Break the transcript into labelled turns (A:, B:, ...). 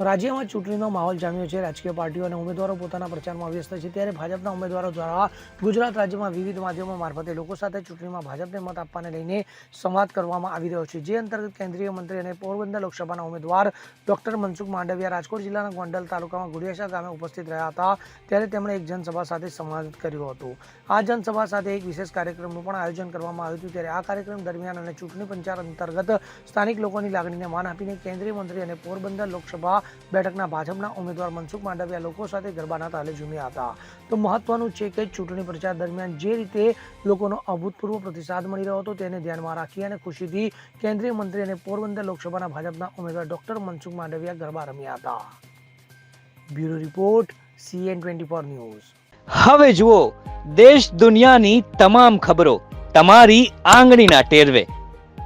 A: રાજ્યમાં ચૂંટણીનો માહોલ જામ્યો છે. રાજકીય પાર્ટીઓ અને ઉમેદવારો પોતાના પ્રચારમાં વ્યસ્ત છે. ત્યારે ભાજપના ઉમેદવારો દ્વારા ગુજરાત રાજ્યમાં વિવિધ માધ્યમો મારફતે લોકો સાથે ચૂંટણીમાં ભાજપને મત આપવાને લઈને સંવાદ કરવામાં આવી રહ્યો છે. જે અંતર્ગત કેન્દ્રીય મંત્રી અને પોરબંદર લોકસભાના ઉમેદવાર ડોક્ટર મનસુખ માંડવિયા રાજકોટ જિલ્લાના ગોંડલ તાલુકામાં ગુડિયાશા ગામે ઉપસ્થિત રહ્યા હતા. ત્યારે તેમણે એક જનસભા સાથે સંવાદ કર્યો હતો. આ જનસભા સાથે એક વિશેષ કાર્યક્રમનું પણ આયોજન કરવામાં આવ્યું હતું. ત્યારે આ કાર્યક્રમ દરમિયાન અને ચૂંટણી પંચાયત અંતર્ગત સ્થાનિક લોકોની લાગણીને માન આપીને કેન્દ્રીય મંત્રી અને પોરબંદર લોકસભા બેઠકના ભાજપના ઉમેદવાર મનસુખ માંડવિયા લોકો સાથે ગરબાના તાલે ઝૂમ્યા હતા. તો મહત્વનું છે કે ચૂંટણી પ્રચાર દરમિયાન જે રીતે લોકોનો અભૂતપૂર્વ પ્રતિસાદ મળી રહ્યો હતો તેને ધ્યાનમાં રાખી અને ખુશીથી કેન્દ્રીય મંત્રી અને પોરબંદર લોકસભાના ભાજપના ઉમેદવાર ડોક્ટર મનસુખ માંડવિયા ગરબા રમ્યા હતા. Bureau report, CN twenty four news.
B: હવે જુઓ, દેશ દુનિયાની તમામ ખબરો તમારી આંગળીના ટેરવે.